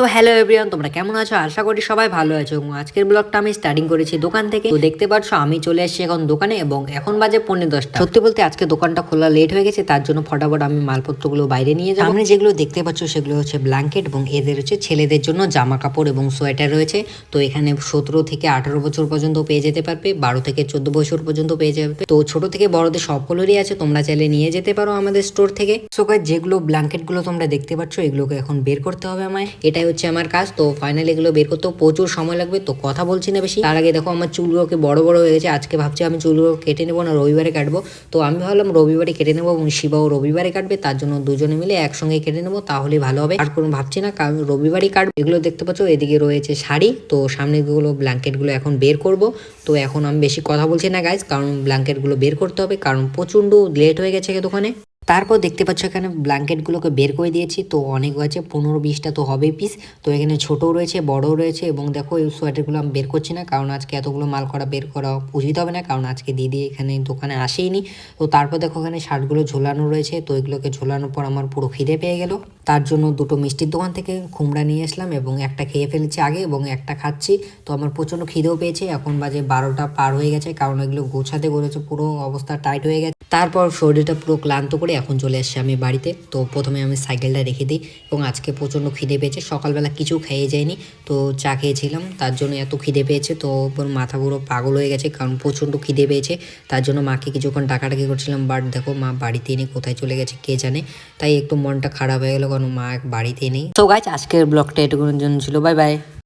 So hello everyone, তোমরা কেমন আছো? আশা করি সবাই ভালো আছো। এবং আজকের ব্লগটা আমি স্টার্টিং করেছি দোকান থেকে। তো দেখতে পাচ্ছ আমি চলে এসেছি এখন দোকানে এবং এখন বাজে পৌনে দশটা। সত্যি বলতে আজকে দোকানটা খোলা লেট হয়ে গেছে, তার জন্য ফটাফট আমি মালপত্রগুলো বাইরে নিয়ে যাব। সামনে যেগুলো দেখতে পাচ্ছ, সেগুলো হচ্ছে ব্ল্যাঙ্কেট এবং এদের হচ্ছে ছেলেদের জন্য জামা কাপড় এবং সোয়েটার রয়েছে। তো এখানে সতেরো থেকে আঠারো বছর পর্যন্ত পেয়ে যেতে পারবে, বারো থেকে চোদ্দ বছর পর্যন্ত পেয়ে যাবে। তো ছোট থেকে বড়দের সকলেরই আছে, তোমরা চাইলে নিয়ে যেতে পারো আমাদের স্টোর থেকে। সো যেগুলো ব্ল্যাঙ্কেটগুলো তোমরা দেখতে পাচ্ছ, এগুলোকে এখন বের করতে হবে আমায়। এটাই হচ্ছে আমার কাজ, তো ফাইনালি এগুলো বের করতেও প্রচুর সময় লাগবে, তো কথা বলছি না বেশি। তার আগে দেখো আমার চুলগুলোকে বড় বড় হয়ে গেছে, আজকে ভাবছি আমি চুলগুলো কেটে নেব না, রবিবারে কাটবো। তো আমি ভাবলাম রবিবারে কেটে নেব এবং শিবাও রবিবারে কাটবে, তার জন্য দুজনে মিলে একসঙ্গে কেটে নেব, তাহলে ভালো হবে। আর কোনো ভাবছি না কারণ রবিবারই কাটবে। এগুলো দেখতে পাচ্ছ, এদিকে রয়েছে শাড়ি, তো সামনে গুলো ব্ল্যাঙ্কেটগুলো এখন বের করব। তো এখন আমি বেশি কথা বলছি না গাইজ কারণ ব্ল্যাঙ্কেটগুলো বের করতে হবে, কারণ প্রচণ্ড লেট হয়ে গেছে দোকানে। তারপর দেখতে পাচ্ছ এখানে ব্ল্যাঙ্কেটগুলোকে বের করে দিয়েছি। তো অনেক আছে, পনেরো বিশটা তো হবেই পিস তো এখানে ছোটও রয়েছে, বড়ও রয়েছে এবং দেখো এই সোয়েটারগুলো আমি বের করছি না, কারণ আজকে এতগুলো মাল করা বের করা উচিত হবে না, কারণ আজকে দিদি এখানে দোকানে আসেইনি। তো তারপর দেখো এখানে শার্টগুলো ঝোলানো রয়েছে, তো এগুলোকে ঝোলানোর পর আমার পুরো খিদে পেয়ে গেল। তার জন্য দুটো মিষ্টির দোকান থেকে কুমড়া নিয়ে আসলাম এবং একটা খেয়ে ফেলেছি আগে এবং একটা খাচ্ছি। তো আমার প্রচণ্ড খিদেও পেয়েছে, এখন বাজে বারোটা পার হয়ে গেছে, কারণ এগুলো গোছাতে গোছাতে পুরো অবস্থা টাইট হয়ে গেছে। তারপর শরীরটা পুরো ক্লান্ত করে এখন চলে আসছে আমি বাড়িতে। তো প্রথমে আমি সাইকেলটা রেখে দিই এবং আজকে প্রচণ্ড খিদে পেয়েছে। সকালবেলা কিছু খেয়ে যায়নি। তো চা খেয়েছিলাম, তার জন্য এত খিদে পেয়েছে। তো মাথা পুরো পাগল হয়ে গেছে, কারণ প্রচণ্ড খিদে পেয়েছে। তার জন্য মাকে কিছুক্ষণ ডাকাডাকি করছিলাম বাট দেখো মা বাড়িতে নেই কোথায় চলে গেছে কে জানে। তাই একটু মনটা খারাপ হয়ে গেলো, কারণ মা বাড়িতে নেই। তো গাছ আজকের ব্লগটা এটুকুর জন্য ছিল। Bye bye